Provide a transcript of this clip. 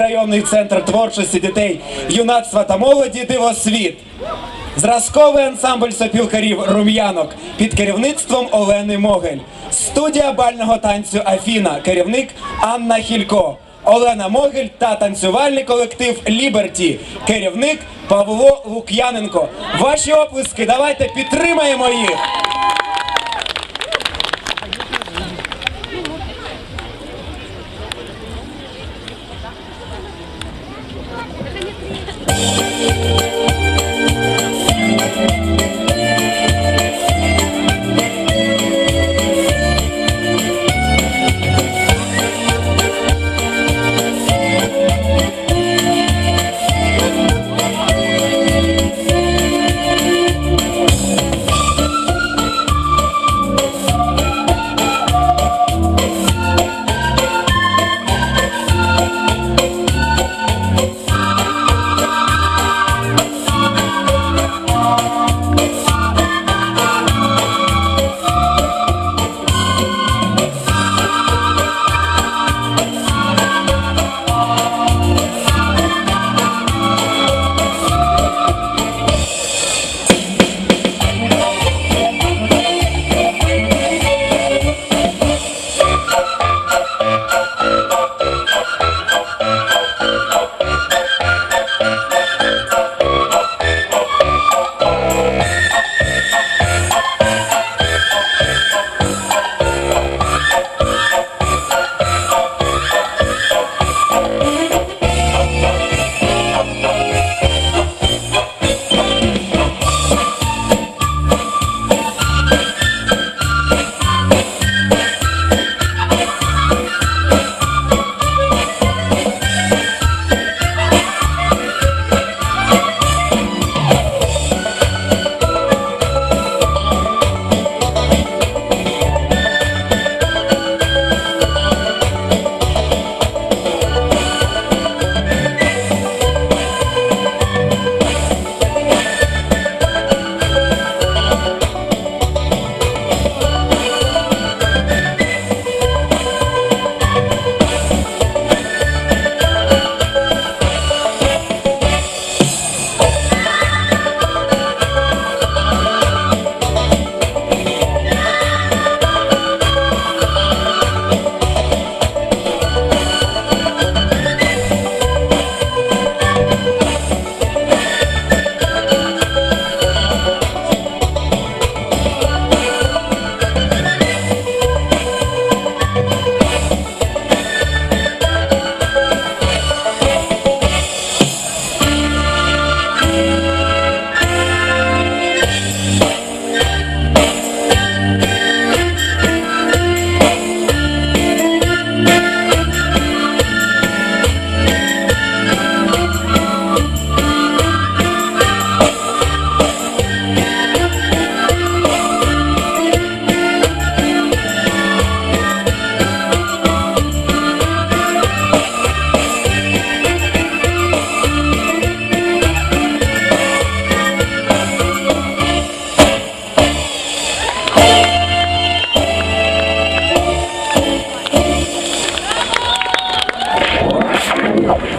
Районний центр творчості дітей, юнацтва та молоді Дивосвіт. Зразковий ансамбль сопілкарів Рум'янок під керівництвом Олени Могель. Студія бального танцю Афіна, керівник Анна Хілько. Олена Могель та танцювальний колектив Ліберті, керівник Павло Лук'яненко. Ваші оплески, давайте підтримаємо їх.